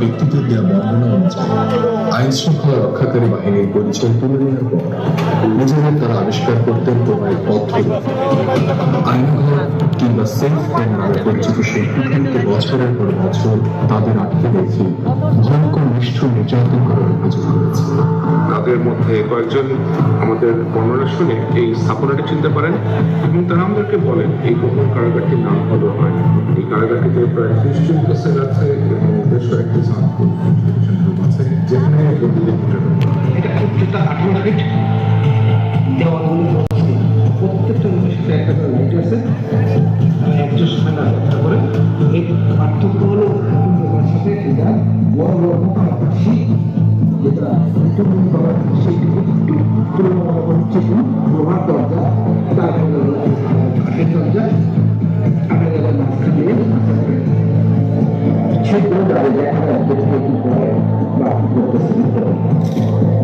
ব্যক্তিদের দেওয়া বর্ণনা অনুযায়ী আইন শৃঙ্খলা রক্ষাকারী বাহিনীর পরিচয় হ্যান্ড নামে পরিচিত সেই কুঠারিতে বছরের পর বছর তাদের আটকে রেখে ভয়ঙ্কর নিষ্ঠুর নির্যাতন করার অভিযোগ রয়েছে তাদের মধ্যে কয়েকজন আমাদের বর্ণনা শুনে এই স্থাপনাটি চিনতে পারেন এবং তারা আমাদেরকে বলেন এই গোপন কারাগারটির নাম হলো হয়। এই কারাগারটিতে প্রায় চল্লিশ সেল আছে এবং বেশ কয়েকটি আছে যেখানে বন্দীদের এটা আঠারো ফিট দেওয়ালগুলো। প্রত্যেকটা রুমের একটা করে লাইট আছে। অ্যাডজাস্ট হয় না করে। এই পার্থক্য হলো রুমের সাথে এটা বড় বড় শীত যেটা একটু মনে করা সেইটি একটু তুলনা হচ্ছে কি, লোহার দরজা। তারপরে কাঠের দরজা।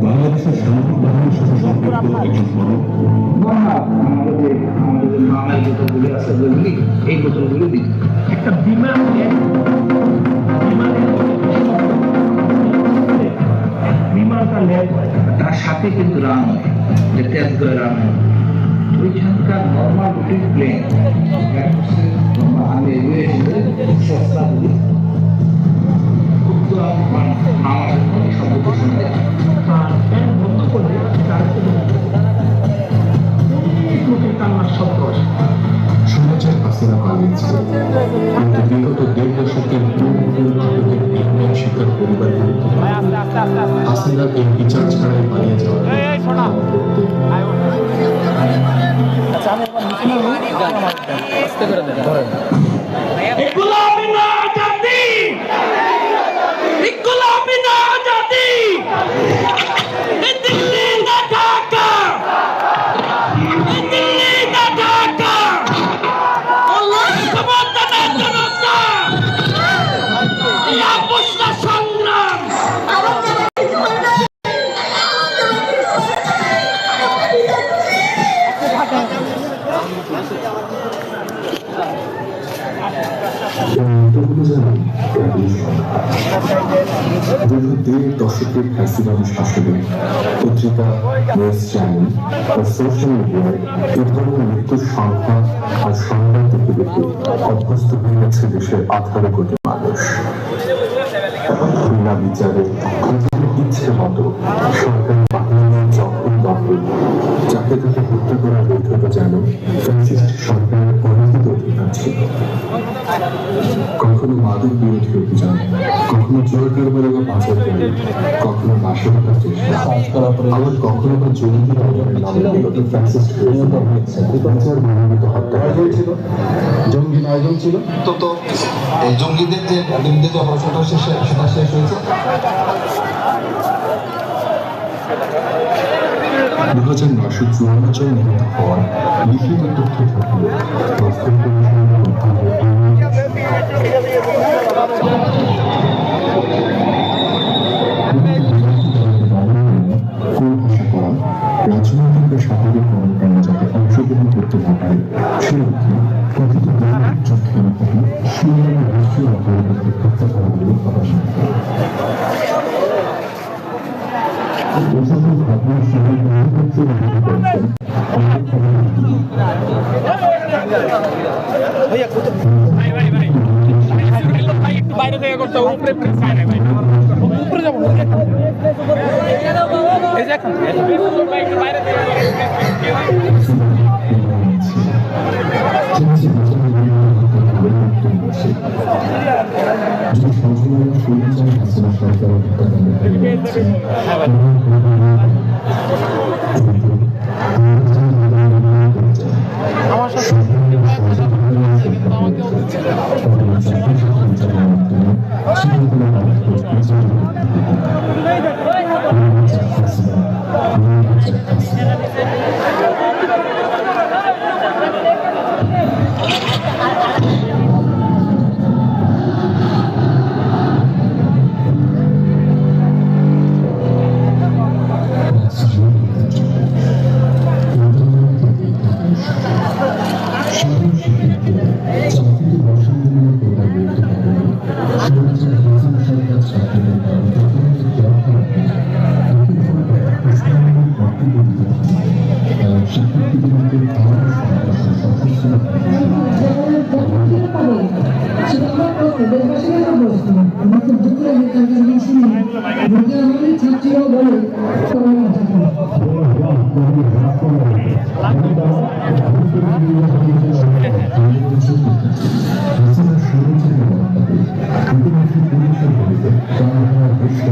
বাংলাদেশের সামরিক বাহিনীর সাথে সম্পর্ক একজন বড় আছে ওইগুলি এই বোতলগুলি দিই একটা বিমান বিমানটা ল্যাব তার সাথে কিন্তু রান হয় যে তেজ করে রান হয় ওইখানকার নর্মাল রুটিন প্লেন আমি এগুলো সস্তা বলি আমার শুনতে আর ফ্যান বন্ধ করলে তার পালিয়েছে কিন্তু বিগত দেড় দশকের নির্ণয় শিকার পরিবারগুলোকে এই বিচার ছাড়াই পালিয়ে যাওয়ার পত্রিকা নিউজ চ্যানেল ও সোশ্যাল মিডিয়ায় এ ধরনের মৃত্যুর সংখ্যা আর সংবাদ দেখে দেখে অভ্যস্ত হয়ে গেছে দেশের আঠারো কোটি মানুষ। বিচারে ইচ্ছে মতো সরকারি বাহিনীর যখন দখল, যাকে তাকে হত্যা করার বৈধতা যেন ফ্যাসিস্ট সরকারের অধিকার ছিল। কখনো বিরোধ করতে চান। কখনো জোর কারবারে বা করে। কখনো বাসের চেষ্টা আবার কখনো বা হয়েছিল জঙ্গি নয়জন ছিল। তো তো জঙ্গিদের যে জঙ্গিদের যে অপারেশনটা শেষ সেটা শেষ হয়েছে? দু হাজার নশো চুয়ান্ন জন নিহত তথ্য থাকলে করা রাজনৈতিক অংশগ্রহণ করতে পারে সে বাইরে থেকে করতে উপরে উপরে যাব এই যে এখন বাইরে থেকে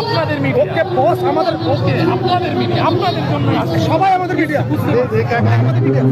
আপনাদের মিডিয়া ওকে বস আমাদের ওকে আপনাদের মিডিয়া আপনাদের জন্য সবাই আমাদের মিডিয়া আমাদের মিডিয়া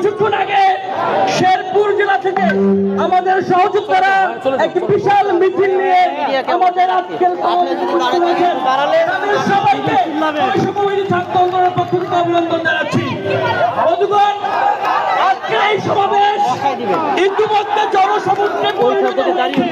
কিছুক্ষণ আগে শেরপুর জেলা থেকে আমাদের সহযোদ্ধারা একটি বিশাল মিছিল নিয়ে আমাদের আজকের সবাইকে পক্ষ থেকে অভিনন্দন জানাচ্ছি। আজকের এই সমাবেশ ইতিমধ্যে জনসমুদ্রে পরিণত হয়েছে।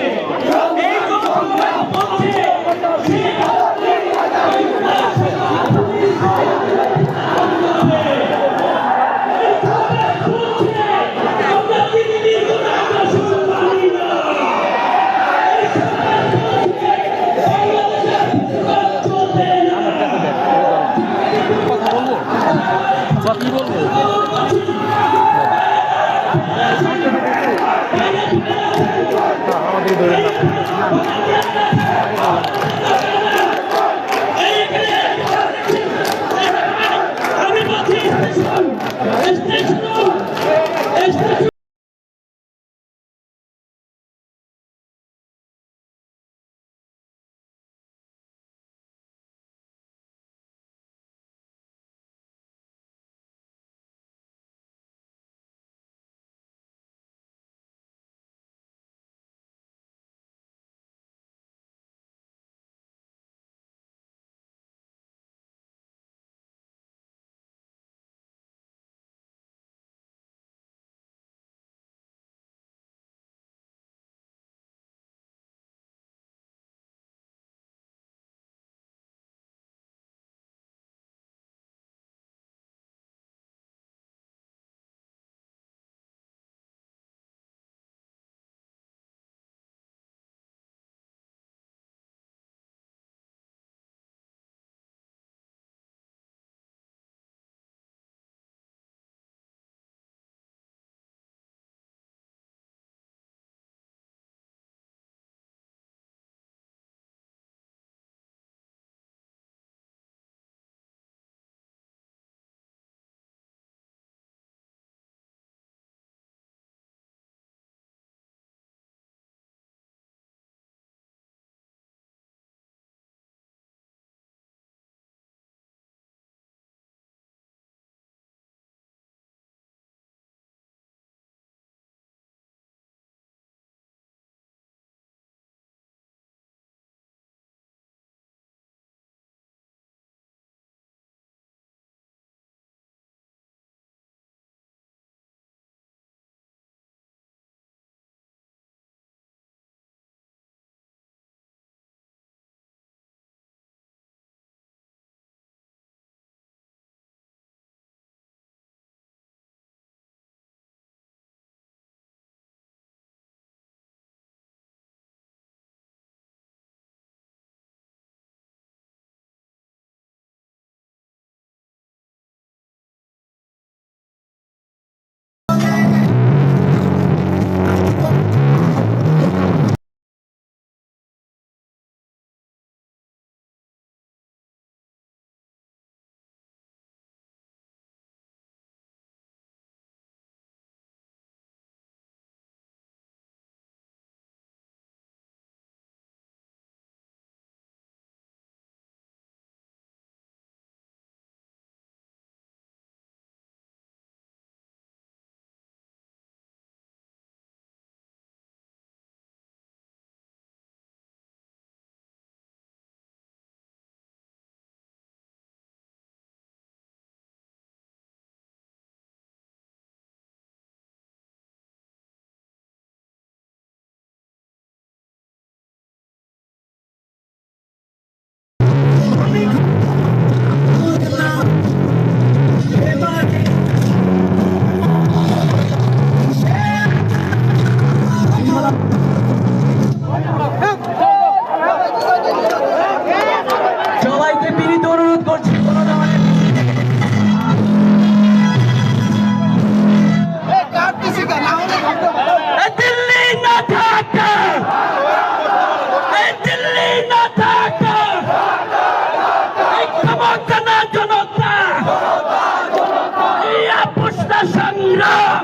সংগ্রাম।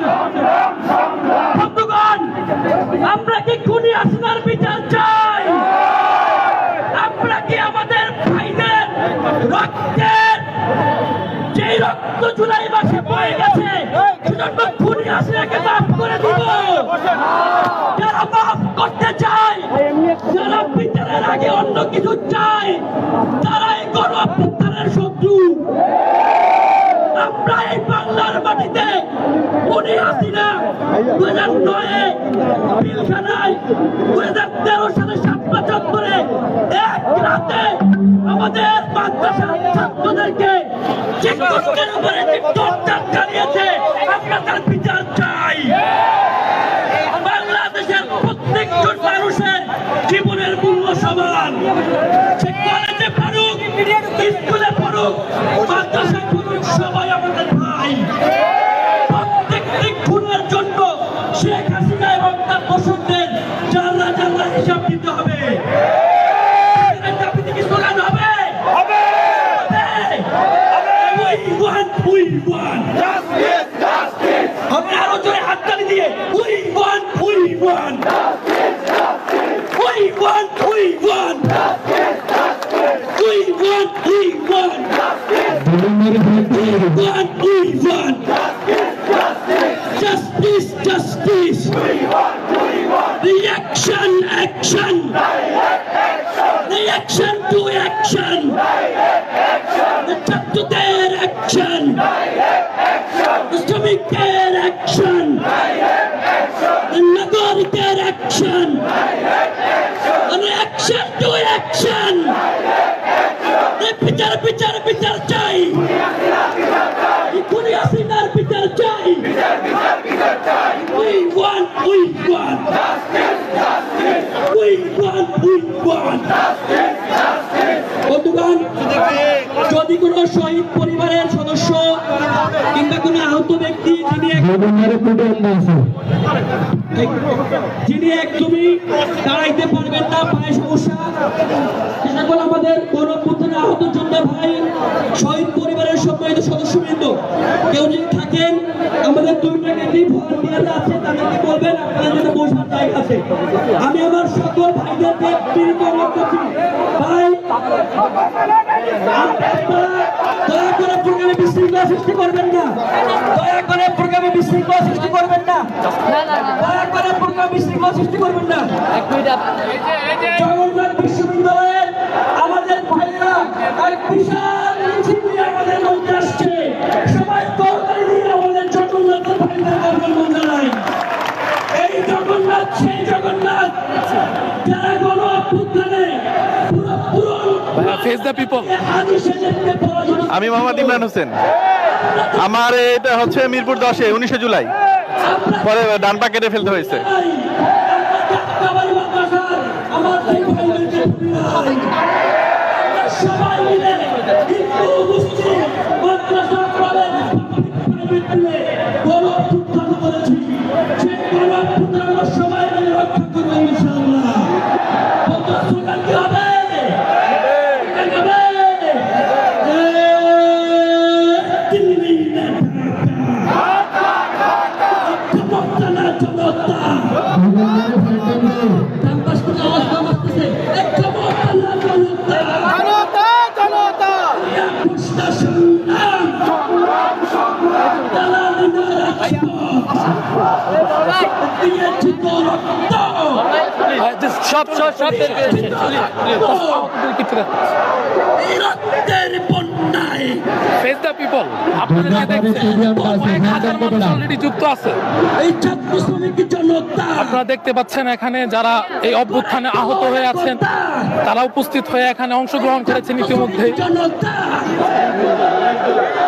বন্ধুগণ, আমরা কি খুনি আসনার বিচার চাই? আমরা কি আমাদের ভাইদের রক্তের যে রক্ত জুলাই মাসে বয়ে গেছে, সেজন্য খুনি আসনাকে মাফ করে দিব। যারা মাফ করতে চায়, যারা বিচারের আগে অন্য কিছু চাই তারা এই গণ মাটিতে উনি হাসিনা দুই হাজার নয়ে পিলখানায় দুই হাজার তেরো সালে সাত বছর ধরে এক রাতে আমাদের মাদ্রাসার ছাত্রদেরকে শিক্ষকদের উপরে টর্চার Not even Amen. যদি কোনো শহীদ পরিবারের সদস্য কিংবা কোনো আহত ব্যক্তি যিনি এক- যিনি একদমই দাঁড়াইতে পারবেন না পায়ে সমস্যা। সকল আমাদের গণপুত্রের যোদ্ধা ভাই শহীদ পরিবারের সম্মানিত সদস্যবৃন্দ। কেউ যদি থাকেন আমাদের দুইটা ক্যান্ডি ভলান্টিয়ার আছে তাদেরকে বলবেন আপনাদের জন্য বসার জায়গা আছে। আমি আমার সকল ভাইদেরকে অনুরোধ করছি। ভাই আপনারা দয়া করে প্রোগ্রামে বিশৃঙ্খলা সৃষ্টি করবেন না। দয়া করে প্রোগ্রামে বিশৃঙ্খলা সৃষ্টি করবেন না। দয়া করে প্রোগ্রামে বিশৃঙ্খলা সৃষ্টি করবেন না। জগন্নাথ বিশ্ববিদ্যালয়ের আমাদের ভাইয়েরা এক বিশাল মিছিল নিয়ে আমাদের মধ্যে আসছে সবাই তরকারি দিয়ে আমাদের জগন্নাথের ভাইদের অভিনন্দন জানাই এই জগন্নাথ সেই জগন্নাথ যারা গণ অভ্যুত্থানে পুরো পুরো ফেস দ্য পিপল আদিবাসীদেরকে পরাজিত আমি মোহাম্মদ ইমরান হোসেন। আমার এটা হচ্ছে মিরপুর দশে উনিশে জুলাই। পরে ডান পা কেটে ফেলতে হয়েছে। চাই। আমরা রাজপথ দিয়েছি তো রক্ত সব সব সব রক্তের বন্যায় ফেস দ্য পিপল আপনারা যুক্ত আছে এই আপনারা দেখতে পাচ্ছেন এখানে যারা এই অভ্যুত্থানে আহত হয়ে আছেন, তারা উপস্থিত হয়ে এখানে অংশগ্রহণ করেছেন ইতিমধ্যে।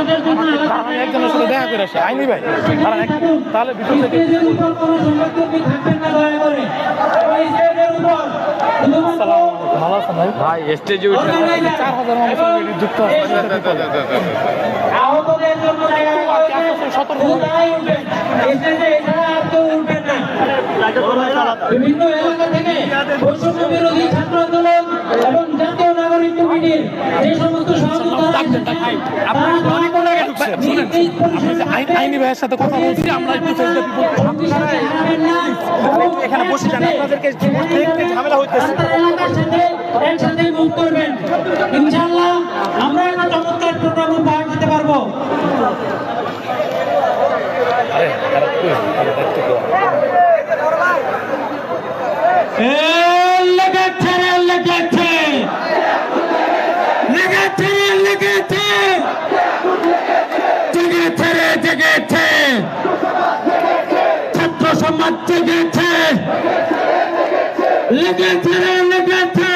আলাদা একজনের সাথে দেখা করে আসে আইনি ভাই। তাহলে ভিতর থেকে উপর কোনো সংবাদকর্মী থাকবেন না দয়া করে। ওই স্টেজের উপর। ভালো আছেন ভাই? ভাই স্টেজে উঠে চার হাজার মানুষ যুক্ত উঠবেন না। বিভিন্ন এলাকা থেকে বৈষম্য বিরোধী ছাত্র আন্দোলন এবং কমিটির যে সমস্ত আইনি ভাইয়ের সাথে কথা বলছি আমরা একটু এখানে বসে যান আপনাদেরকে ঝামেলা হইতেছে। মুভ করবেন ইনশাআল্লাহ আমরা একটা চমৎকার প্রোগ্রাম উপহার দিতে পারব লেগেছে রে লেগেছে লেগেছে রে লেগেছে জেগেছে রে জেগেছে ছাত্র সমাজ জেগেছে লেগেছে রে লেগেছে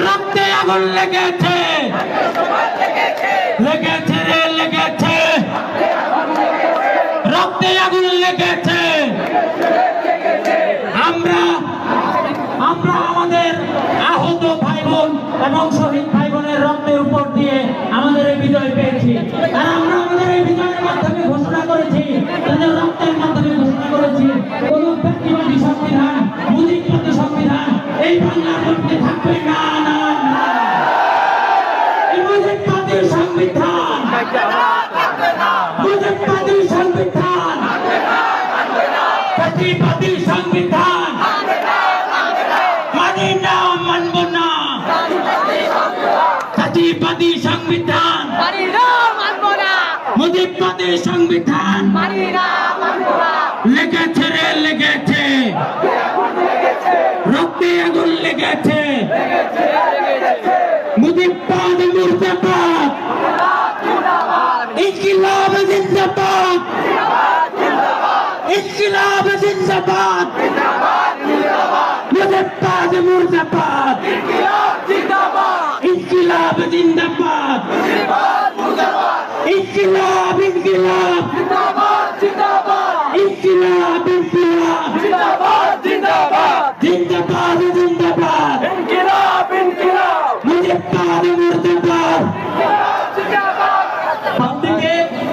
রক্তে আগুন লেগেছে। লেগেছে রে, লেগেছে। রক্তে আগুন লেগেছে। আমরা আমরা আমাদের আহত ভাই বোন এবং শহীদ ভাই বোনের রক্তের উপর দিয়ে আমাদের এই বিজয় পেয়েছি। আর আমরা আমাদের এই বিজয়ের মাধ্যমে ঘোষণা করেছি, তাদের রক্তের মাধ্যমে ঘোষণা করেছি, কোন ব্যক্তিবাদী সংবিধান মুজিববাদী সংবিধান, এই বাংলার মধ্যে থাকবে না না। মুজিববাদী সংবিধান? লেগেছে রে লেগেছে রক্তে আগুন লেগেছে। মুজিববাদ মুর্দাবাদ। ইনকিলাব জিন্দাবাদ। ইনকিলাব জিন্দাবাদ। মুজিববাদ মুর্দাবাদ। ইনকিলাব জিন্দাবাদ। ইনকিলাব ইনকিলাব।